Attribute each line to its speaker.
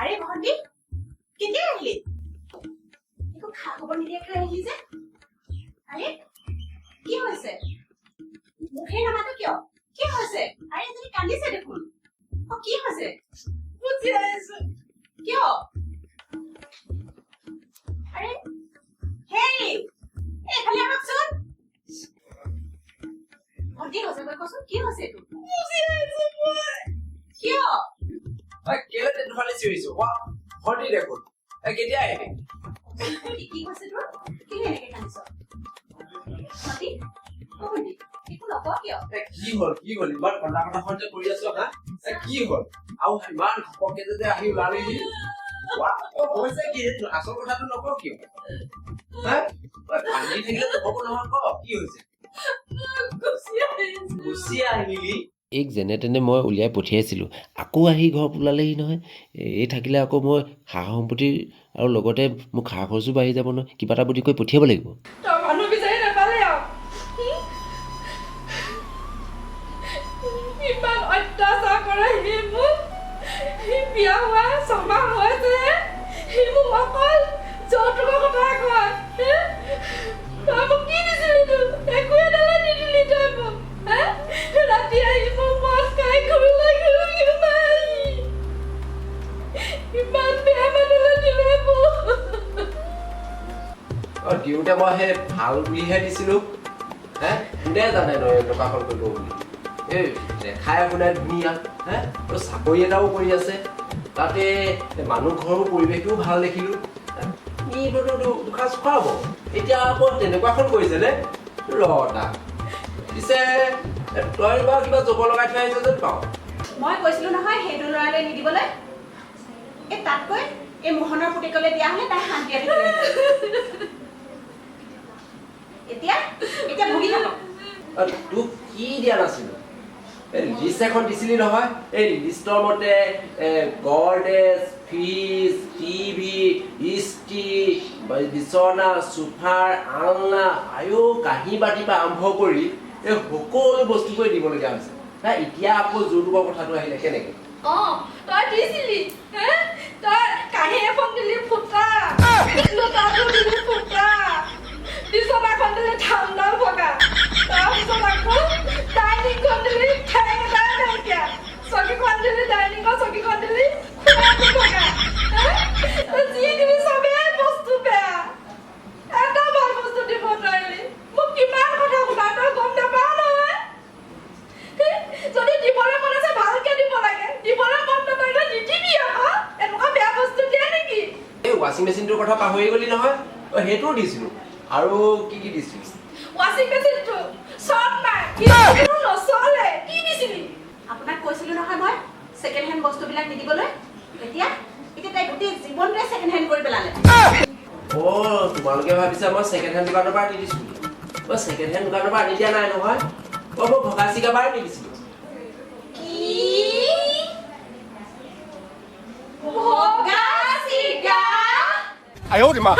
Speaker 1: আৰে ভণ্টি কেতিয়া আহিলি? একো খা খবৰ নিদিয়া খাই আহিলি যে। আৰে কি হৈছে? মুখেই নামাতো কিয়? কি হৈছে? আৰে এজনী কান্দিছে দেখোন। অ কি হৈছে? কিয়? আৰে হেৰি এইফালে আহকচোন। ভণ্টি হৈছে মই কচোন কি হৈছে এইটো? কিয়?
Speaker 2: এই কেলে তেনেকুৱালে চিঞৰিছো কোৱা দেখোন। এই কেতিয়া আহিবি
Speaker 1: কি কি তোৰ কেলে এনেকে কান্দিছ ভণ্টি একো নকওঁ কিয়
Speaker 2: কি হ'ল? কি হ'ল? ইমান কন্দা কটাখন যে কৰি আছ হা কি হ'ল? আৰু ইমান ঘপকে যে আহি ওলালেহি হৈছে কি আচল কথাটো নকওঁ কিয়? কান্দি থাকিলে নহ'ব নহয় ক? কি হৈছে
Speaker 1: গুচি
Speaker 2: আহিলি
Speaker 3: এইক যেনে তেনে মই উলিয়াই পঠিয়াইছিলোঁ। আকৌ আহি ঘৰ ওলালেহি নহয়। এই থাকিলে আকৌ মই সা সম্পত্তি আৰু লগতে মোক খা খৰচো বাঢ়ি যাব নহয়। কিবা এটা বুদ্ধি কৰি পঠিয়াব লাগিব।
Speaker 4: সি সি
Speaker 2: অ দিওঁতে মই সেই ভালো মানুহ ঘৰৰ পৰিৱেশটোও ভালো দেখিলো। খুৱাব। এতিয়া আকৌ তেনেকুৱাখন কৰিছে নে? ৰটা পিছে তই বাৰু কিবা জব লগাই থৈ আহিছ যেন পাওঁ?
Speaker 1: মই কৈছিলো নহয়, সেইটো ল'ৰালৈ নিদিবলৈ। এই তাতকৈ এই মোহনৰ পুতেকলৈ দিয়া হলে তাই শান্তিয়ে থাকিলে এতিয়া এতিয়া ভুগি থাকক।
Speaker 2: তোক কি দিয়া নাছিলো? লিষ্ট এখন দিছিলি নহয় এই লিষ্টৰ মতে গডৰেজ ফ্ৰিজ টিভি ইষ্ট্ৰি বিচনা চোফাৰ আলনা আয়ো কাঁহী বাতি পৰা আৰম্ভ কৰি এই সকলো বস্তুবোৰে দিবলগীয়া হৈছে। এতিয়া আকৌ যৌতুকৰ কথাটো আহিলে কেনেকে?
Speaker 4: অ তই দিছিলি হে তই
Speaker 2: ৱাশ্বিং মেচিনটোৰ কথা পাহৰি গলি নহয়। অ, সেইটোও দিছিলো। আৰু কি কি দিছিলি?
Speaker 4: ৱাশ্বিং মেচিনটো চব নাই। কিন্তু নচলে। কি দিছিলি?
Speaker 1: আপোনাক কৈছিলো নহয় মই ছেকেণ্ড হেণ্ড বস্তুবিলাক নিদিবলৈ। এতিয়া এতিয়া তাই গোটেই জীৱনটোৱে ছেকেণ্ড হেণ্ড কৰি পেলালে।
Speaker 2: অ তোমালোকে ভাবিছা মই ছেকেণ্ড হেণ্ড দোকানৰ পৰা আনি দিছো মই ছেকেণ্ড হেণ্ড দোকানৰ পৰা আনি দিয়া নাই নহয়। অ মই ভগা চিগা পৰা আনি দিছিলো।
Speaker 4: কি? ভগা চিগা
Speaker 5: 哎呦我的妈！